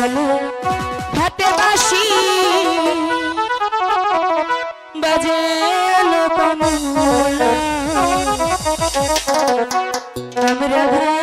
বলো হাতে বাসি বাজে লোকমূল আমরা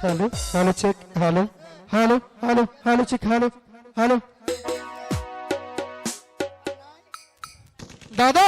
hello hello check hello hello hello hello check hello hello দাদা